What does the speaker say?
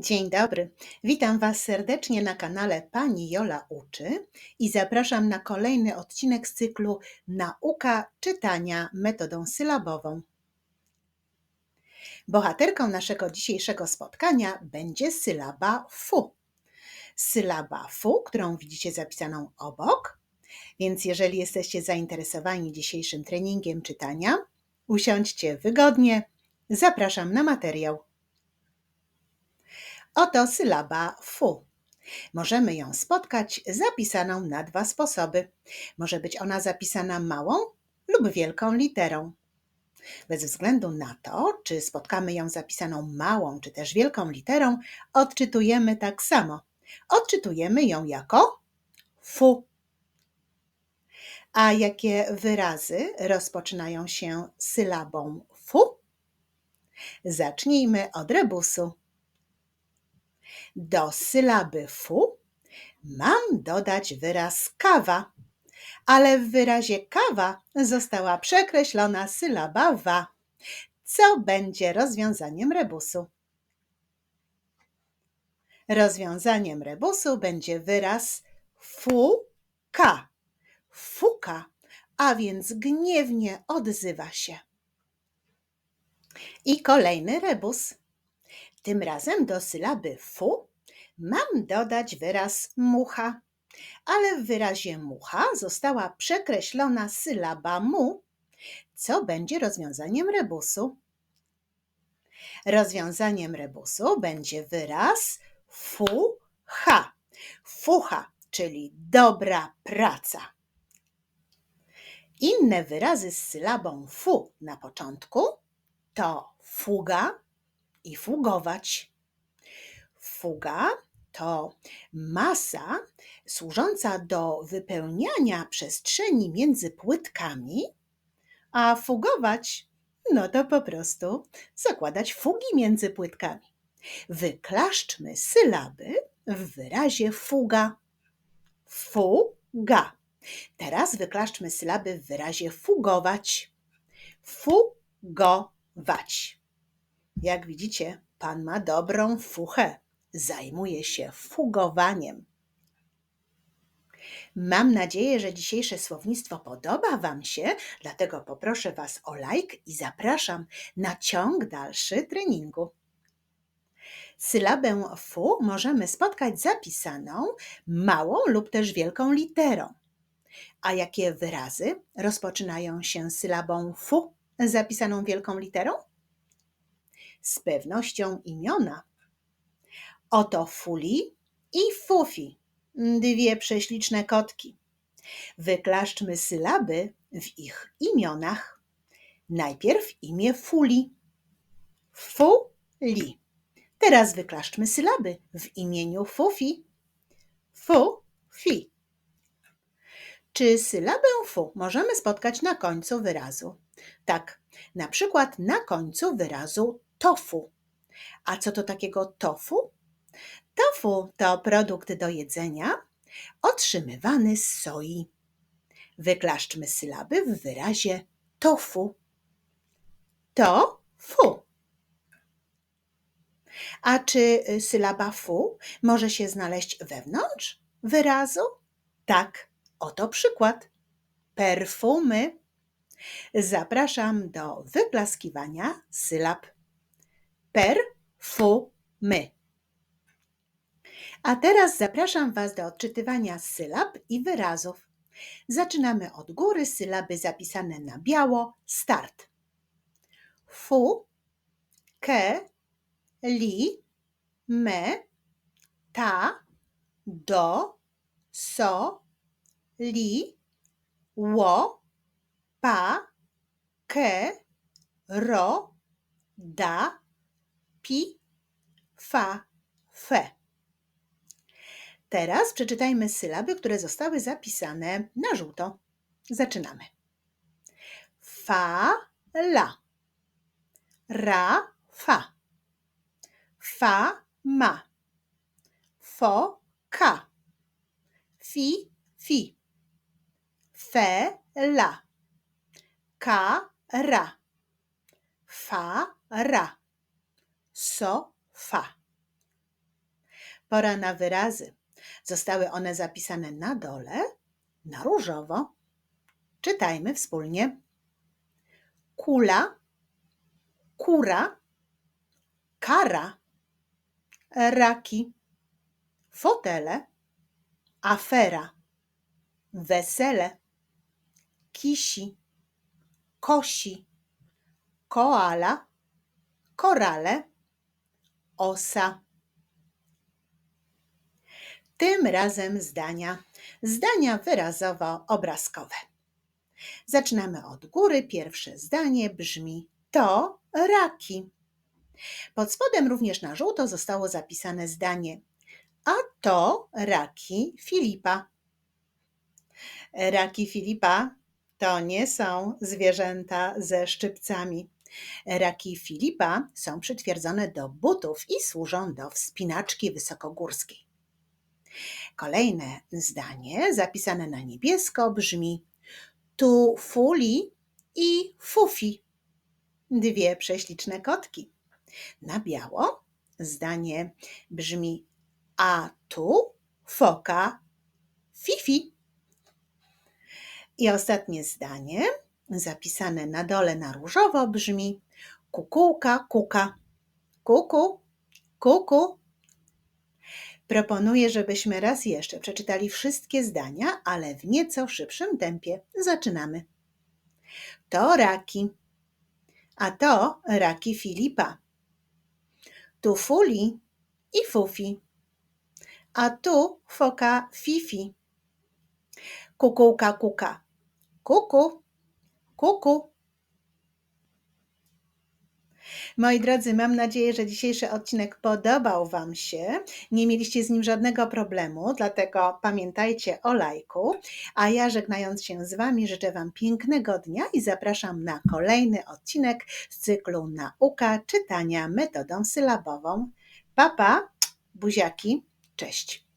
Dzień dobry. Witam Was serdecznie na kanale Pani Jola Uczy i zapraszam na kolejny odcinek z cyklu Nauka czytania metodą sylabową. Bohaterką naszego dzisiejszego spotkania będzie sylaba fu. Sylaba fu, którą widzicie zapisaną obok. Więc jeżeli jesteście zainteresowani dzisiejszym treningiem czytania, usiądźcie wygodnie. Zapraszam na materiał. Oto sylaba fu. Możemy ją spotkać zapisaną na dwa sposoby. Może być ona zapisana małą lub wielką literą. Bez względu na to, czy spotkamy ją zapisaną małą czy też wielką literą, odczytujemy tak samo. Odczytujemy ją jako fu. A jakie wyrazy rozpoczynają się sylabą fu? Zacznijmy od rebusu. Do sylaby fu mam dodać wyraz kawa, ale w wyrazie kawa została przekreślona sylaba wa, co będzie rozwiązaniem rebusu. Rozwiązaniem rebusu będzie wyraz fuka. Fuka, a więc gniewnie odzywa się. I kolejny rebus. Tym razem do sylaby fu mam dodać wyraz mucha, ale w wyrazie mucha została przekreślona sylaba mu, co będzie rozwiązaniem rebusu. Rozwiązaniem rebusu będzie wyraz fucha. Fucha, czyli dobra praca. Inne wyrazy z sylabą fu na początku to fuga i fugować. Fuga to masa służąca do wypełniania przestrzeni między płytkami, a fugować no to po prostu zakładać fugi między płytkami. Wyklaszczmy sylaby w wyrazie fuga. Fuga. Teraz wyklaszczmy sylaby w wyrazie fugować. Fugować. Jak widzicie, pan ma dobrą fuchę. Zajmuje się fugowaniem. Mam nadzieję, że dzisiejsze słownictwo podoba Wam się, dlatego poproszę Was o like i zapraszam na ciąg dalszy treningu. Sylabę fu możemy spotkać zapisaną małą lub też wielką literą. A jakie wyrazy rozpoczynają się sylabą fu zapisaną wielką literą? Z pewnością imiona. Oto Fuli i Fufi, dwie prześliczne kotki. Wyklaszczmy sylaby w ich imionach. Najpierw imię Fuli. Fuli. Teraz wyklaszczmy sylaby w imieniu Fufi. Fufi. Czy sylabę fu możemy spotkać na końcu wyrazu? Tak, na przykład na końcu wyrazu tofu. A co to takiego tofu? Tofu to produkt do jedzenia otrzymywany z soi. Wyklaszczmy sylaby w wyrazie tofu. To-fu. A czy sylaba fu może się znaleźć wewnątrz wyrazu? Tak, oto przykład. Perfumy. Zapraszam do wyklaskiwania sylab. Perfumy. A teraz zapraszam Was do odczytywania sylab i wyrazów. Zaczynamy od góry, sylaby zapisane na biało. Start. Fu, ke, li, me, ta, do, so, li, ło, pa, ke, ro, da, pi, fa, fe. Teraz przeczytajmy sylaby, które zostały zapisane na żółto. Zaczynamy. Fa, la. Ra, fa. Fa, ma. Fo, ka. Fi, fi. Fe, la. Ka, ra. Fa, ra. So, fa. Pora na wyrazy. Zostały one zapisane na dole, na różowo. Czytajmy wspólnie. Kula, kura, kara, raki, fotele, afera, wesele, kisi, kosi, koala, korale, osa. Tym razem zdania. Zdania wyrazowo-obrazkowe. Zaczynamy od góry. Pierwsze zdanie brzmi: To raki. Pod spodem również na żółto zostało zapisane zdanie: A to raki Filipa. Raki Filipa to nie są zwierzęta ze szczypcami. Raki Filipa są przytwierdzone do butów i służą do wspinaczki wysokogórskiej. Kolejne zdanie, zapisane na niebiesko, brzmi: Tu Fuli i Fufi. Dwie prześliczne kotki. Na biało zdanie brzmi: A tu foka Fifi. I ostatnie zdanie, zapisane na dole na różowo, brzmi: Kukułka kuka. Kuku, kuku. Proponuję, żebyśmy raz jeszcze przeczytali wszystkie zdania, ale w nieco szybszym tempie. Zaczynamy. To raki, a to raki Filipa. Tu Fuli i Fufi, a tu foka Fifi. Kukułka kuka. Kuku, kuku. Moi drodzy, mam nadzieję, że dzisiejszy odcinek podobał Wam się. Nie mieliście z nim żadnego problemu, dlatego pamiętajcie o lajku. A ja żegnając się z Wami, życzę Wam pięknego dnia i zapraszam na kolejny odcinek z cyklu Nauka czytania metodą sylabową. Papa, buziaki, cześć.